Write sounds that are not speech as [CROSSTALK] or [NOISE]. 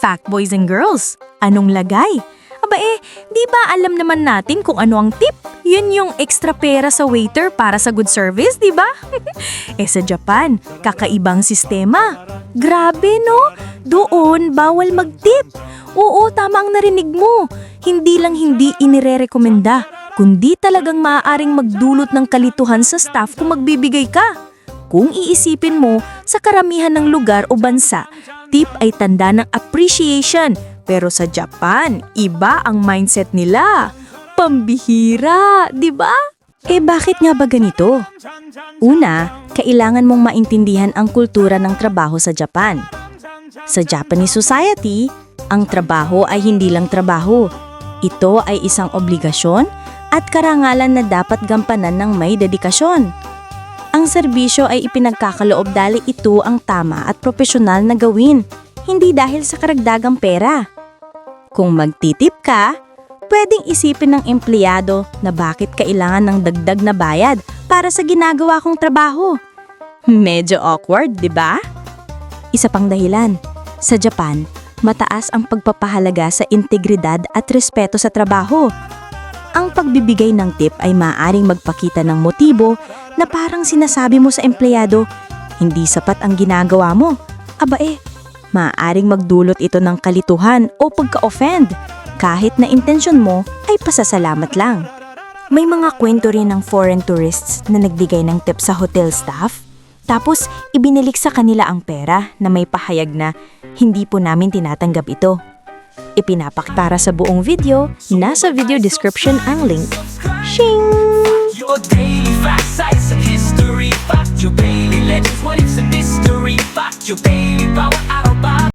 fact boys and girls, anong lagay? Aba eh, di ba alam naman natin kung ano ang tip? Yun yung extra pera sa waiter para sa good service, di ba? [LAUGHS] eh sa Japan, kakaibang sistema. Grabe no? Doon, bawal mag-tip. Oo, tama ang narinig mo. Hindi lang hindi inire-rekomenda, kundi talagang maaaring magdulot ng kalituhan sa staff kung magbibigay ka. Kung iisipin mo, sa karamihan ng lugar o bansa, tip ay tanda ng appreciation. Pero sa Japan, iba ang mindset nila. Pambihira, di ba? Eh bakit nga ba ganito? Una, kailangan mong maintindihan ang kultura ng trabaho sa Japan. Sa Japanese society, ang trabaho ay hindi lang trabaho. Ito ay isang obligasyon at karangalan na dapat gampanan ng may dedikasyon. Ang serbisyo ay ipinagkakaloob dahil ito ang tama at profesional na gawin, hindi dahil sa karagdagang pera. Kung magtitip ka, pwedeng isipin ng empleyado na bakit kailangan ng dagdag na bayad para sa ginagawa kong trabaho. Medyo awkward, di ba? Isa pang dahilan, sa Japan, mataas ang pagpapahalaga sa integridad at respeto sa trabaho. Ang pagbibigay ng tip ay maaaring magpakita ng motibo na parang sinasabi mo sa empleyado, hindi sapat ang ginagawa mo. Aba eh, maaaring magdulot ito ng kalituhan o pagka-offend kahit na intensyon mo ay pasasalamat lang. May mga kwento rin ng foreign tourists na nagbigay ng tip sa hotel staff tapos ibinilik sa kanila ang pera na may pahayag na hindi po namin tinatanggap ito. Ipinapakitara sa buong video, nasa video description ang link. Shing! Your daily facts, and history. Fact your daily legends, what it's a mystery. Fact your daily